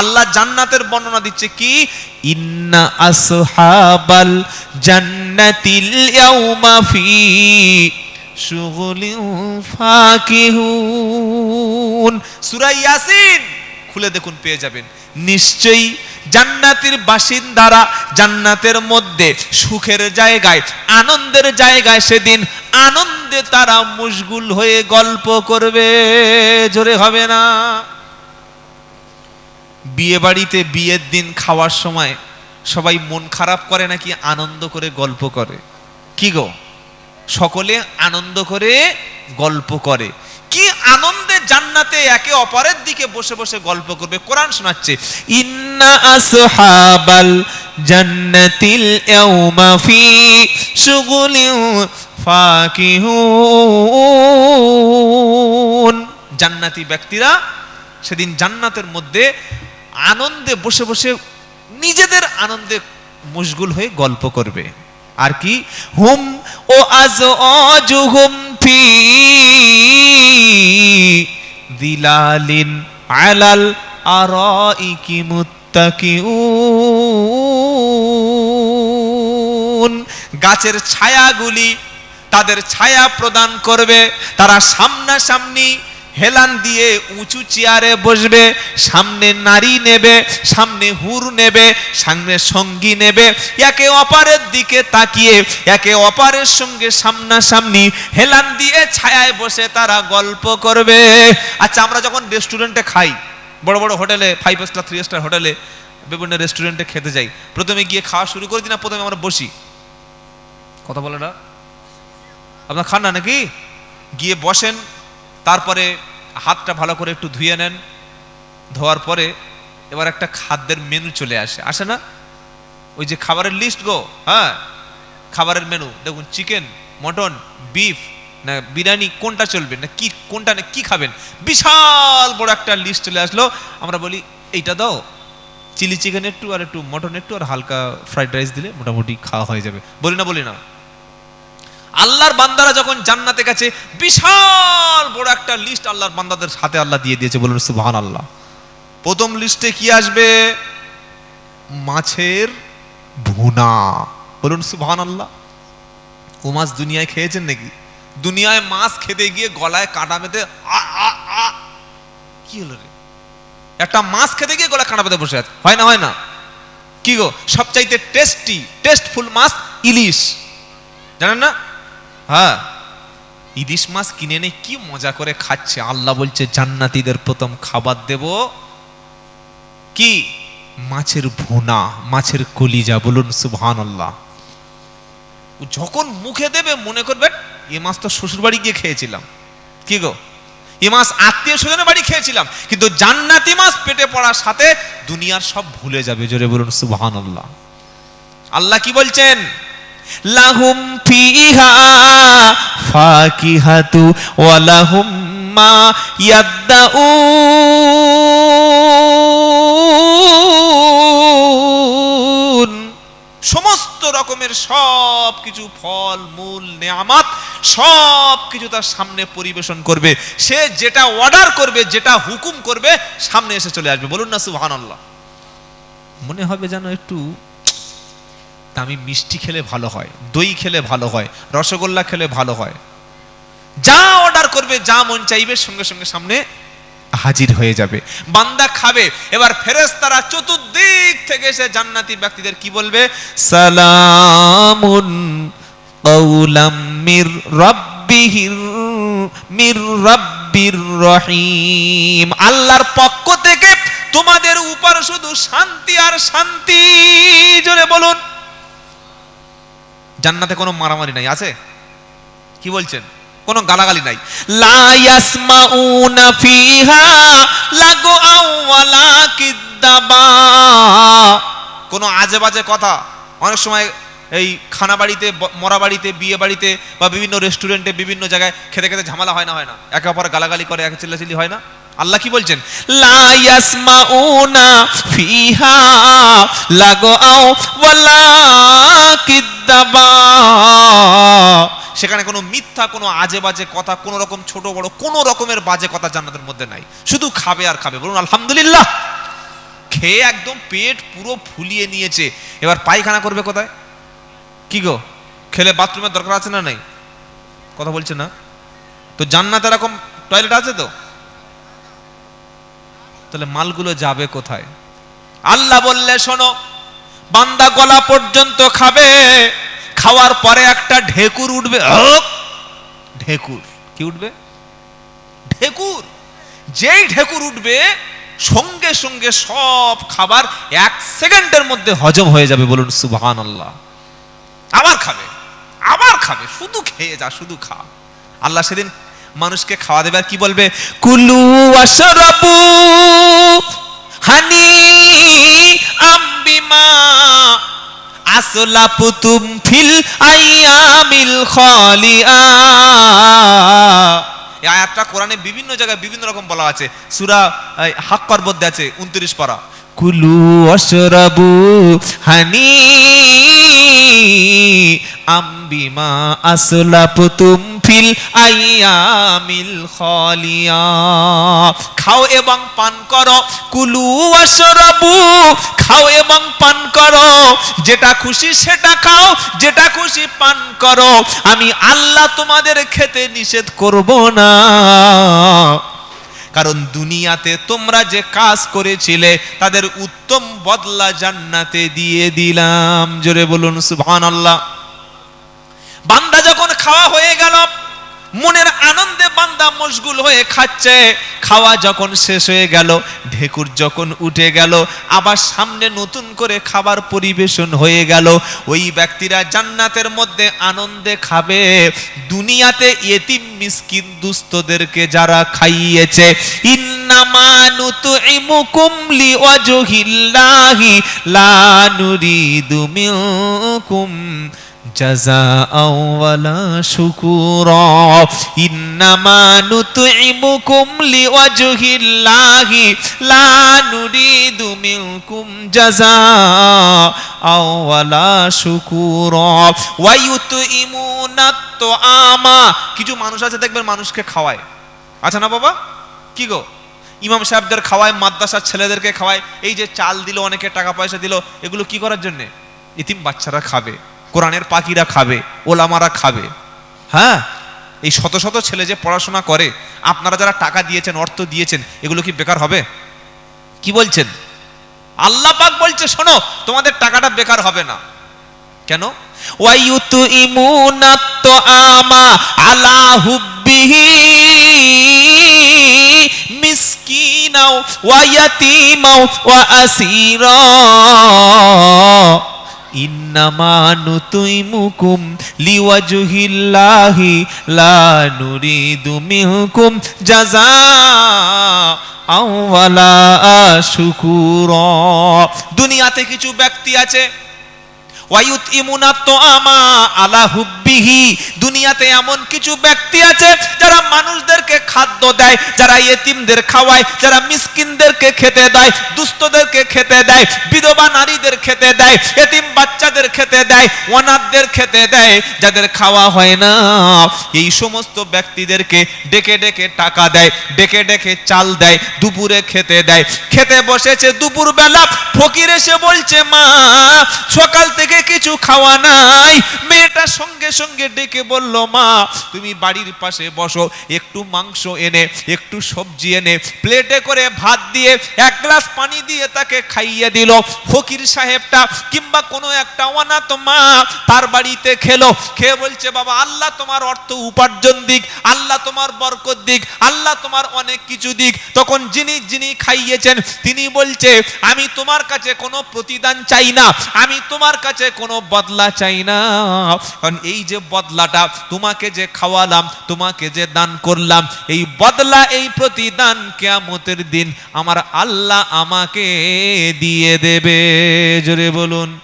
আল্লাহ জান্নাতের বর্ণনা দিচ্ছে কি? ইন্না আসহাবাল জান্নাতিল ইয়াউমা ফি শুগুলিন ফাকিহুন। সূরা ইয়াসিন, খুলে দেখুন, পেয়ে যাবেন। নিশ্চয়ই জান্নাতের বাসিন্দারা জান্নাতের মধ্যে সুখের জায়গায়, আনন্দের জায়গায় সেদিন আনন্দে তারা মুশগুল হয়ে গল্প করবে। জোরে হবে না? বিয়ে বাড়িতে বিয়ের দিন খাওয়ার সময় সবাই মন খারাপ করে নাকি আনন্দ করে গল্প করে? কি গো? সকলে আনন্দ করে গল্প করে। কি আনন্দে জান্নাতে একে অপরের দিকে বসে বসে গল্প করবে? কোরআন শোনাচ্ছে, ইন্না আসহাবাল জান্নাতিল ইয়াউমা ফি শুগুলিন ফাকিহুন। জান্নাতি ব্যক্তিরা সেদিন জান্নাতের মধ্যে আনন্দে বসে বসে নিজেদের আনন্দে মশগুল হয়ে গল্প করবে। আর কি? হুম ও আজ অজুহুম ফি দিলালিন আলাল আরাইকি মুত্তাকিউন। গাছের ছায়াগুলি তাদের ছায়া প্রদান করবে। তারা সামনাসামনি হেলান দিয়ে উঁচু চেয়ারে বসবে, সামনে নারী নেবে, সামনে হুর নেবে, সামনে সঙ্গী নেবে, একে অপারের দিকে তাকিয়ে, একে অপারের সঙ্গে সামনাসামনি হেলান দিয়ে ছায়ায় বসে তারা গল্প করবে। আচ্ছা আমরা যখন রেস্টুরেন্টে খাই, বড় বড় হোটেলে ফাইভ স্টার থ্রি স্টার হোটেলে বিভিন্ন রেস্টুরেন্টে খেতে যাই, প্রথমে গিয়ে খাওয়া শুরু করে দিই না প্রথমে আমরা বসি। কথা বলে না? আপনার খান না নাকি? গিয়ে বসেন তারপরে হাতটা ভালো করে একটু ধুয়ে নেন। ধোয়ার পরে এবার একটা খাদ্যের মেনু চলে আসে। আসে না? ওই যে খাবারের লিস্ট গো হ্যাঁ? খাবারের মেনু দেখুন চিকেন মটন বিফ না, বিরিয়ানি, কোনটা চলবে, না কি, কোনটা, না কি খাবেন? বিশাল বড় একটা লিস্ট চলে আসলো। আমরা বলি, এইটা দাও। চিলি চিকেন একটু আর একটু মটন একটু আর হালকা ফ্রাইড রাইস দিলে মোটামুটি খাওয়া হয়ে যাবে। বলি, না বলি না। আল্লাহর বান্দারা যখন জান্নাতে গেছে বিশাল বড় একটা লিস্ট আল্লাহর বান্দাদের হাতে আল্লাহ দিয়ে দিয়েছে, বলুন সুবহান আল্লাহ প্রথম লিস্টে কি আসবে? মাছের ভুনা। বলুন সুবহান আল্লাহ ও মাছ দুনিয়ায় খেয়েছেন নাকি? দুনিয়ায় মাছ খেতে গিয়ে গলায় কাঁটা বেঁধে কি হলো রে? একটা মাছ খেতে গিয়ে গলায় কাঁটা বেঁধে বসে আছে। হয় না হয় না? কি গো? সবচাইতে টেস্টি টেস্টফুল মাছ ইলিশ। জানেন না? হ্যাঁ ইলিশ মাছ কিনে এনে কি মজা করে খাচ্ছে? আল্লাহ বলছে, জান্নাতিদের প্রথম খাবার দেব কি? মাছের ভুনা, মাছের কলিজা, বলুন সুবহান আল্লাহ যখন মুখে দেবে, মনে করবে, এ মাছ তো শ্বশুর বাড়ি গিয়ে খেয়েছিলাম। কি গো? এ মাছ আত্মীয় স্বজনের বাড়ি খেয়েছিলাম, কিন্তু জান্নাতি মাছ পেটে পড়ার সাথে দুনিয়ার সব ভুলে যাবে, জোরে বলুন সুবহান আল্লাহ আল্লাহ কি বলছেন? লাহুম ফিহা ফাকিহাতু ওয়া লাহুম মা ইয়াদ্দাউন সমস্ত রকমের সব কিছু ফল, মূল, নেয়ামাত সব কিছু তার সামনে পরিবেশন করবে। সে যেটা অর্ডার করবে, যেটা হুকুম করবে, সামনে এসে চলে আসবে। বলুন না সুবহানাল্লাহ। মনে হবে যেন একটু দামি মিষ্টি খেলে ভালো হয়, দই খেলে ভালো হয়, রসগোল্লা খেলে ভালো হয়। যা অর্ডার করবে, যা মন চাইবে, সঙ্গে সঙ্গে সামনে হাজির হয়ে যাবে। বান্দা খাবে, এবার ফেরেশতারা চতুর্দিক থেকে এসে জান্নাতি ব্যক্তিদের কি বলবে? সালামুন কওলাম মির রাব্বিহির, মির রাব্বির রহিম। আল্লাহর পক্ষ থেকে তোমাদের উপর শুধু শান্তি আর শান্তি। জোরে বলুন। জান্নাতে কোনো মারামারি নাই, আছে? কি বলছেন? কোনো গালাগালি নাই। লা ফিহা লাগওয়া ওয়ালা কিদ্দাবা। কোনো আজে বাজে কথা? অনেক সময় এই খানা বাড়িতে মরা বাড়িতে বিয়ে বাড়িতে বা বিভিন্ন রেস্টুরেন্টে, বিভিন্ন জায়গায় খেতে খেতে ঝামেলা হয় না হয় না? একে অপর গালাগালি করে, একে চিল্লাচিল্লি হয় না? আল্লাহ কি বলছেন? লা ফিহা লাগওয়া ওয়ালা সেখানে কোনো মিথ্যা, কোনো আজে বাজে কথা, কোনো রকম ছোট বড়, কোনো রকমের বাজে কথা জান্নাতের মধ্যে নাই। শুধু খাবে আর খাবে। বলুন, আলহামদুলিল্লাহ। খেয়ে একদম পেট পুরো ফুলিয়ে নিয়েছে। এবার পায়খানা করবে কোথায়? কি গো? খেলে বাথরুমের দরকার আছে না নাই? কথা বলছে না? তো জান্নাতে এরকম টয়লেট আছে তো? তাহলে মালগুলো যাবে কোথায়? আল্লাহ বললে, শোনো বান্দা গলা পর্যন্ত খাবে, খাওয়ার পরে একটা ঢেকুর উঠবে! ঢেকুর। কি উঠবে? ঢেকুর। যেই ঢেকুর উঠবে, সঙ্গে সঙ্গে সব খাবার এক সেকেন্ডের মধ্যে হজম হয়ে যাবে বলুন সুবহান আল্লাহ আবার খাবে আবার খাবে, শুধু খেয়ে যা, শুধু খা। আল্লাহ সেদিন মানুষকে খাওয়া দেবে আর কি বলবে? কুলু আশরাবু হানি আম্বিমা আসলাপুতুম ফিল আইয়ামিল খালিআ এই আয়াতটা কোরআনে বিভিন্ন জায়গায় বিভিন্ন রকম বলা আছে। সূরা হাক্কর মধ্যে আছে 29 পারা। কুলু অশরাবু হানি আম্বিমা আসলাপুতুম ফিল আইয়ামিল খালিয়া। খাও এবং পান করো। কুলু অশরাবু খাও এবং পান করো। যেটা খুশি সেটা খাও, যেটা খুশি পান করো। আমি আল্লাহ তোমাদের খেতে নিষেধ করব না। কারণ দুনিয়াতে তোমরা যে কাজ করেছিলে, তাদের উত্তম বদলা জান্নাতে দিয়ে দিলাম। জোরে বলুন, সুবহানাল্লাহ। বান্দা যখন খাওয়া হয়ে গেল, মনের বান্দা মশগুল হয়ে খাচ্ছে। খাওয়া যখন শেষ হয়ে গেল, ঢেকুর যখন উঠে গেল, আবার সামনে নতুন করে খাবার পরিবেশন হয়ে গেল। ওই ব্যক্তিরা জান্নাতের মধ্যে আনন্দে খাবে। দুনিয়াতে এতিম মিসকিন দুস্থদেরকে যারা খাইয়েছে। ইন্নামা নুতইমুকুম লিওয়াজহিল্লাহি, লা নুরিদু মিনকুম। جزاء ولا شكورا إنما نطعمكم لوجه الله لا نريد منكم جزاء ولا شكورا ويطعمون الطعام কিছু মানুষ আছে দেখবেন মানুষকে খাওয়ায় আচ্ছা না বাবা কি গো ইমাম সাহেবদের খাওয়ায় মাদ্রাসার ছেলেদেরকে খাওয়ায় এই যে চাল দিল অনেকে টাকা পয়সা দিল এগুলো কি করার জন্যে ইতিম বাচ্চারা খাবে কোরআনের পাখিরা খাবে, ওলামারা খাবে। হ্যাঁ? এই শত শত ছেলে যে পড়াশোনা করে, আপনারা যারা টাকা দিয়েছেন, অর্থ দিয়েছেন, এগুলো কি বেকার হবে? কি বলছেন? আল্লাহ পাক বলছে, শোনো, তোমাদের টাকাটা বেকার হবে না। কেন? ওয়াইউতু ইমুনাত আমা আলা হুব্বিহি মিসকিনাও ওয়া ইয়াতীমাও ওয়া আসীরা। ইন্নামা নুতুইমুকুম লিওয়াজুহিল্লাহি লা নুরিদু মিনকুম জাযা আওয়ালা শুকুরা। দুনিয়াতে কিছু ব্যক্তি আছে ওয়ায়ুত ইমুনাত আমা আলা হুব্বিহি। দুনিয়াতে এমন কিছু ব্যক্তি আছে, যারা মানুষদেরকে খাদ্য দেয়, যারা এতিমদের খাওয়ায়, যারা মিসকিনদেরকে খেতে দেয়, দুস্থদেরকে খেতে দেয়, বিধবা নারীদের খেতে দেয় এতিম বাচ্চাদের খেতে দেয় খেতে দেয়, যাদের খাওয়া হয় না। এই সমস্ত ব্যক্তিদেরকে ডেকে ডেকে টাকা দেয়, ডেকে ডেকে চাল দেয়, দুপুরে খেতে দেয়। খেতে বসেছে দুপুর বেলা ফকির এসে বলছে, মা, সকাল থেকে কিছু খাওয়া নাই। মেয়েটা সঙ্গে সঙ্গে ডেকে বলল, মা, তুমি বাড়ির পাশে বসো, একটু মাংস এনে, একটু সবজি এনে, প্লেটে করে ভাত দিয়ে এক গ্লাস পানি দিয়ে তাকে খাইয়ে দিল। ফকির সাহেবটা কিংবা কোনো একটা অনাথ মা তার বাড়িতে খেলো। খেয়ে বলছে, বাবা, আল্লাহ তোমার অর্থ উপার্জন দিক, আল্লাহ তোমার বরকত দিক, আল্লাহ তোমার অনেক কিছু দিক। তখন যিনি যিনি খাইয়েছেন, তিনি বলছে, আমি তোমার কাছে কোনো প্রতিদান চাই না। আমি তোমার কাছে কোনো বদলা চাই না। কারণ এই যে বদলাটা, তোমাকে যে খাওয়ালাম, তোমাকে যে দান করলাম, এই বদলা, এই প্রতিদান কেয়ামতের দিন আমার আল্লাহ আমাকে দিয়ে দেবে। জোরে বলুন।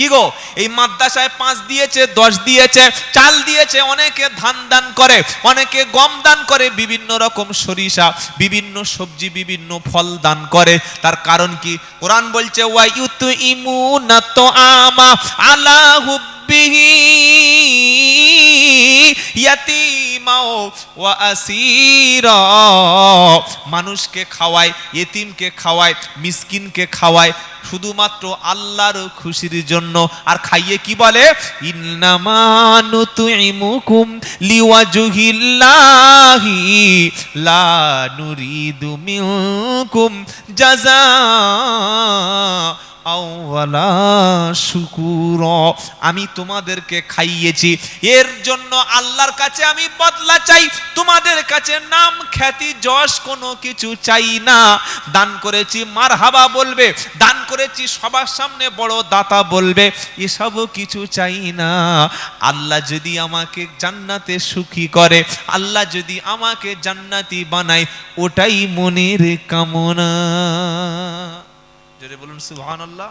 কি গো? এই মাদ্রাসায় পাঁচ দিয়েছে, দশ দিয়েছে, চাল দিয়েছে, অনেকে ধান দান করে, অনেকে গম দান করে, বিভিন্ন রকম সরিষা, বিভিন্ন সবজি, বিভিন্ন ফল দান করে। তার কারণ কি? কোরআন বলছে ওয়াইউতু তো আমা আলা হুব্বিহি। ইয়াতিম ইয়াতীমা ওয়া মানুষকে খাওয়ায় ইতিমকে খাওয়ায়, মিসকিনকে খাওয়ায়, শুধুমাত্র আল্লাহর খুশির জন্য। আর খাইয়ে কি বলে? লা আমি তোমাদেরকে খাইয়েছি। এর জন্য আল্লাহর কাছে আমি বদলা চাই। তোমাদের কাছে নাম খ্যাতি, যশ কোনো কিছু চাই না। দান করেছি মার হাবা বলবে। দান করেছি, সবার সামনে বড় দাতা বলবে। এসব কিছু চাই না। আল্লাহ যদি আমাকে জান্নাতে সুখী করে, আল্লাহ যদি আমাকে জান্নাতি বানায়, ওটাই মনের কামনা। জোরে বলুন সুবহান আল্লাহ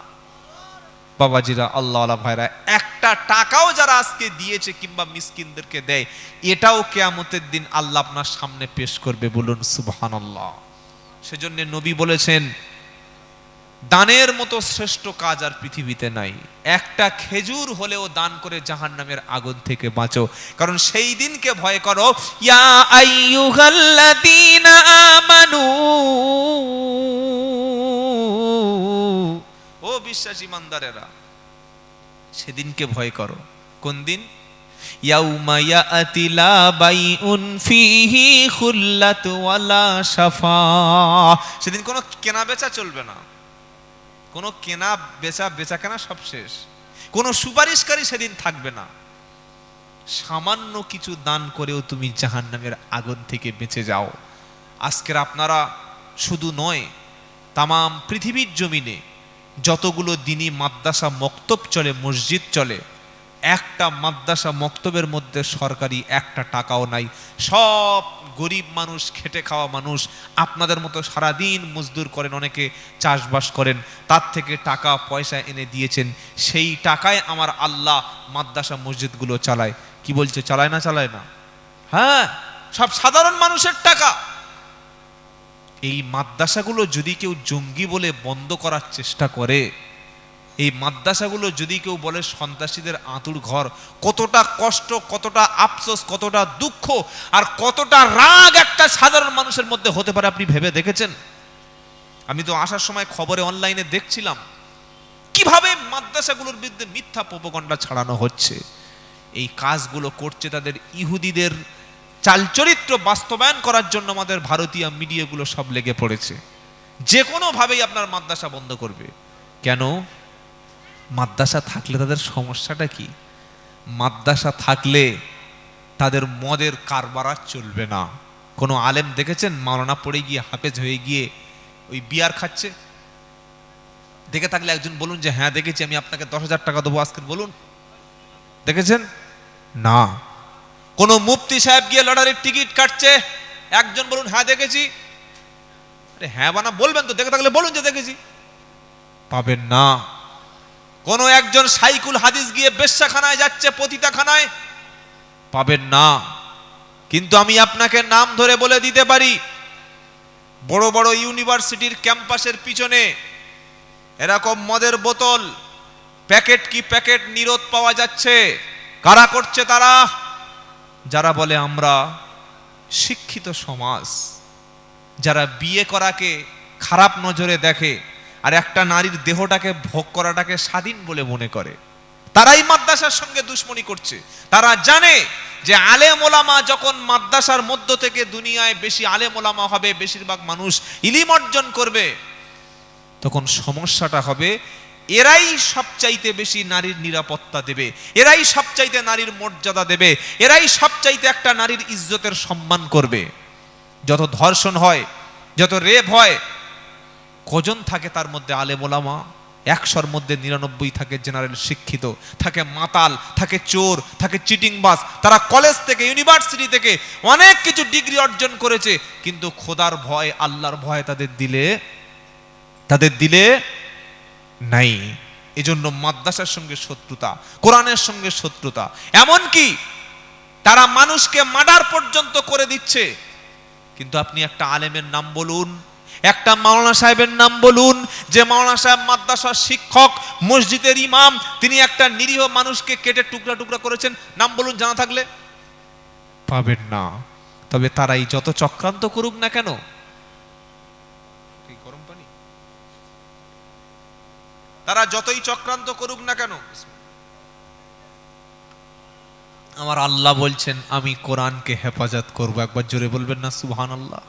বাবাজিরা, আল্লাহ আল্লাহ ভাইরা, একটা টাকাও যারা আজকে দিয়েছে কিংবা মিসকিনদেরকে দেয়, এটাও কেয়ামতের দিন আল্লাহ আপনার সামনে পেশ করবে, বলুন সুবহান আল্লাহ সেজন্য নবী বলেছেন, দানের মতো শ্রেষ্ঠ কাজ আর পৃথিবীতে নাই। একটা খেজুর হলেও দান করে জাহান নামের আগুন থেকে বাঁচো। কারণ সেই দিনকে ভয় করো, ইয়া আমানু। ও বিশ্বাস ইমানদারেরা, সেদিনকে ভয় করো। কোন দিন? ইয়াউমা ইয়াতি লা বাইউন ফিহি খুল্লাত সেদিন কোনো কেনা বেচা চলবে না। কোনো কেনা বেচা বেচা কেনা সব শেষ। কোনো সুপারিশকারী সেদিন থাকবে না। সামান্য কিছু দান করেও তুমি জাহান্নামের আগুন থেকে বেঁচে যাও। আজকের আপনারা শুধু নয়, তামাম পৃথিবীর জমিনে যতগুলো দিনই মাদ্রাসা মক্তব চলে, মসজিদ চলে, একটা মাদ্রাসা মক্তবের মধ্যে সরকারি একটা টাকাও নাই। সব গরিব মানুষ, খেটে খাওয়া মানুষ, আপনাদের মতো সারাদিন মজদুর করেন, অনেকে চাষবাস করেন, তার থেকে টাকা, পয়সা এনে দিয়েছেন। সেই টাকায় আমার আল্লাহ মাদ্রাসা মসজিদগুলো চালায়। কি বলছে, চালায় না চালায় না? হ্যাঁ সব সাধারণ মানুষের টাকা। এই মাদ্রাসাগুলো যদি কেউ জঙ্গি বলে বন্ধ করার চেষ্টা করে, এই মাদ্রাসাগুলো যদি কেউ বলে সন্ত্রাসীদের আঁতুর ঘর, কতটা কষ্ট, কতটা আফসোস, কতটা দুঃখ আর কতটা রাগ একটা সাধারণ মানুষের মধ্যে হতে পারে আপনি ভেবে দেখেছেন? আমি তো আসার সময় খবরে অনলাইনে দেখছিলাম, কীভাবে মাদ্রাসাগুলোর বিরুদ্ধে মিথ্যা প্রপগণ্ডা ছাড়ানো হচ্ছে। এই কাজগুলো করছে তাদের ইহুদিদের চালচরিত্র বাস্তবায়ন করার জন্য আমাদের ভারতীয় মিডিয়াগুলো সব লেগে পড়েছে। যে কোনোভাবেই আপনার মাদ্রাসা বন্ধ করবে। কেন? মাদ্রাসা থাকলে তাদের সমস্যাটা কি? মাদ্রাসা থাকলে তাদের মদের কারবার চলবে না। কোনো আলেম দেখেছেন? মাওলানা পড়ে গিয়ে, হাফেজ হয়ে গিয়ে ওই বিয়ার খাচ্ছে? দেখে থাকলে একজন বলুন যে হ্যাঁ দেখেছি, আমি আপনাকে দশ হাজার টাকা দেবো আজকে বলুন। দেখেছেন? না। কোনো মুফতি সাহেব গিয়ে লটারির টিকিট কাটছে, একজন বলুন হ্যাঁ দেখেছি। হ্যাঁ বানা বলবেন তো, দেখে থাকলে বলুন যে দেখেছি। পাবেন না। কোনো একজন সাইকুল হাদিস গিয়ে বেশ্যাখানায় যাচ্ছে, পতিতাখানায়, পাবেন না। কিন্তু আমি আপনাকে নাম ধরে বলে দিতে পারি, বড় বড় ইউনিভার্সিটির ক্যাম্পাসের পিছনে এরকম মদের বোতল, প্যাকেট কি প্যাকেট নিরোধ পাওয়া যাচ্ছে? কারা করছে তারা? যারা বলে আমরা শিক্ষিত সমাজ, যারা বিয়ে করাকে খারাপ নজরে দেখে আর একটা নারীর দেহটাকে ভোগ করাটাকে স্বাধীন বলে মনে করে, তারাই মাদ্রাসার সঙ্গে দুশ্মনী করছে। তারা জানে যে আলেম ওলামা যখন মাদ্রাসার মধ্য থেকে দুনিয়ায় বেশি আলেম ওলামা হবে, বেশিরভাগ মানুষ ইলিম অর্জন করবে, তখন সমস্যাটা হবে এরাই সবচাইতে বেশি নারীর নিরাপত্তা দেবে, এরাই সবচাইতে নারীর মর্যাদা দেবে, এরাই সবচাইতে একটা নারীর ইজ্জতের সম্মান করবে। যত ধর্ষণ হয়, যত রেপ হয়, কজন থাকে তার মধ্যে আলে আলেমোলামা একশোর মধ্যে নিরানব্বই থাকে জেনারেল শিক্ষিত, থাকে মাতাল, থাকে চোর, থাকে চিটিংবাজ। তারা কলেজ থেকে, ইউনিভার্সিটি থেকে অনেক কিছু ডিগ্রি অর্জন করেছে, কিন্তু খোদার ভয়, আল্লাহর ভয় তাদের দিলে তাদের দিলে নাই। এজন্য মাদ্রাসার সঙ্গে শত্রুতা, কোরআনের সঙ্গে শত্রুতা। এমন কি তারা মানুষকে মার্ডার পর্যন্ত করে দিচ্ছে। কিন্তু আপনি একটা আলেমের নাম বলুন, একটা মাওলানা সাহেবের নাম বলুন, যে মাওলানা সাহেব মাদ্রাসার শিক্ষক, মসজিদের ইমাম, তিনি একটা নিরীহ মানুষকে কেটে টুকরা টুকরা করেছেন, নাম বলুন, জানা থাকলে? পাবেন না। তবে তারাই যত চক্রান্ত করুক না কেন কি গরম পানি তারা যতই চক্রান্ত করুক না কেন, আমার আল্লাহ বলছেন, আমি কোরআনকে হেফাজত করব। একবার জোরে বলবেন না সুহান আল্লাহ